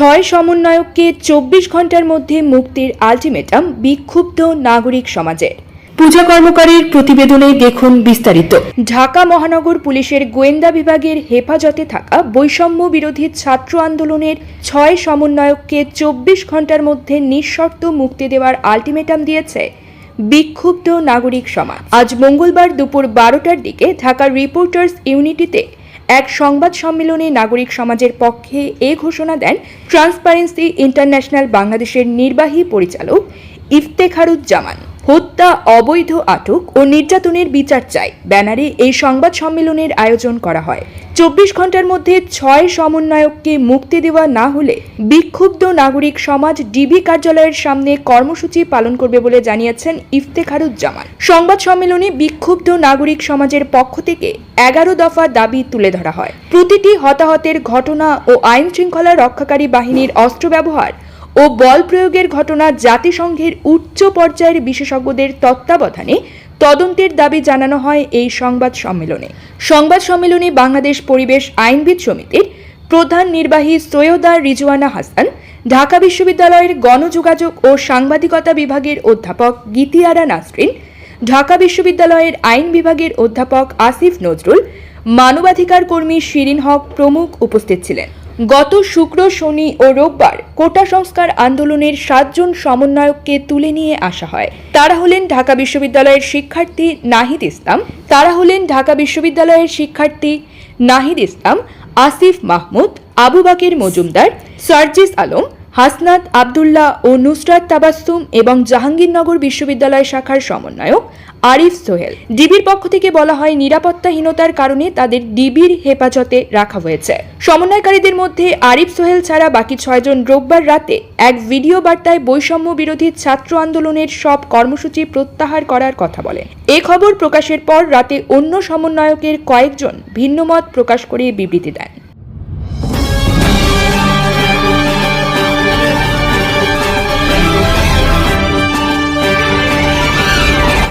ছয় সমন্বয়ককে চব্বিশ ঘণ্টার মধ্যে মুক্তির আলটিমেটাম বিক্ষুব্ধ নাগরিক সমাজের পূজা কর্মকারের প্রতিবেদনে দেখুন বিস্তারিত। ঢাকা মহানগর পুলিশের গোয়েন্দা বিভাগের হেফাজতে থাকা বৈষম্য বিরোধী ছাত্র আন্দোলনের ছয় সমন্বয়ককে চব্বিশ ঘণ্টার মধ্যে নিঃশর্ত মুক্তি দেওয়ার আলটিমেটাম দিয়েছে বিক্ষুব্ধ নাগরিক সমাজ। আজ মঙ্গলবার দুপুর বারোটার দিকে ঢাকার রিপোর্টার্স ইউনিটিতে এক সংবাদ সম্মেলনে নাগরিক সমাজের পক্ষে এ ঘোষণা দেন ট্রান্সপারেন্সি ইন্টারন্যাশনাল বাংলাদেশের নির্বাহী পরিচালক ইফতেখারুজ্জামান। হত্যা, অবৈধ আটক ও নির্যাতনের বিচার চাই। ব্যানারে এই সংবাদ সম্মেলনের আয়োজন করা হয়। চব্বিশ ঘণ্টার মধ্যে ছয় সমন্বয়ককে মুক্তি দেওয়া না হলে বিক্ষুব্ধ নাগরিক সমাজ ডিবি কার্যালয়ের সামনে কর্মসূচি পালন করবে বলে জানিয়েছেন ইফতেখারুজ্জামান। সংবাদ সম্মেলনে বিক্ষুব্ধ নাগরিক সমাজের পক্ষ থেকে এগারো দফা দাবি তুলে ধরা হয়। প্রতিটি হতাহতের ঘটনা ও আইন শৃঙ্খলা রক্ষাকারী বাহিনীর অস্ত্র ব্যবহার ও বল প্রয়োগের ঘটনা জাতিসংঘের উচ্চ পর্যায়ের বিশেষজ্ঞদের তত্ত্বাবধানে তদন্তের দাবি জানানো হয় এই সংবাদ সম্মেলনে। সংবাদ সম্মেলনে বাংলাদেশ পরিবেশ আইনবিদ সমিতির প্রধান নির্বাহী সৈয়দা রিজওয়ানা হাসান, ঢাকা বিশ্ববিদ্যালয়ের গণযোগাযোগ ও সাংবাদিকতা বিভাগের অধ্যাপক গীতিয়ারা নাসরিন, ঢাকা বিশ্ববিদ্যালয়ের আইন বিভাগের অধ্যাপক আসিফ নজরুল, মানবাধিকার কর্মী শিরিন হক প্রমুখ উপস্থিত ছিলেন। গত শুক্র, শনি ও রোববার কোটা সংস্কার আন্দোলনের সাতজন সমন্বয়ককে তুলে নিয়ে আসা হয়। তারা হলেন ঢাকা বিশ্ববিদ্যালয়ের শিক্ষার্থী নাহিদ ইসলাম, তারা হলেন ঢাকা বিশ্ববিদ্যালয়ের শিক্ষার্থী নাহিদ ইসলাম, আসিফ মাহমুদ, আবু বাকের মজুমদার, সার্জিস আলম হাসনাত, আবদুল্লাহ ও নুসরাত তাবাসুম এবং জাহাঙ্গীরনগর বিশ্ববিদ্যালয় শাখার সমন্বয়ক আরিফ সোহেল। ডিবির পক্ষ থেকে বলা হয়, নিরাপত্তাহীনতার কারণে তাদের ডিবির হেফাজতে রাখা হয়েছে। সমন্বয়কারীদের মধ্যে আরিফ সোহেল ছাড়া বাকি ছয়জন রোববার রাতে এক ভিডিও বার্তায় বৈষম্য বিরোধী ছাত্র আন্দোলনের সব কর্মসূচি প্রত্যাহার করার কথা বলেন। এ খবর প্রকাশের পর রাতে অন্য সমন্বয়কের কয়েকজন ভিন্নমত প্রকাশ করে বিবৃতি দেন।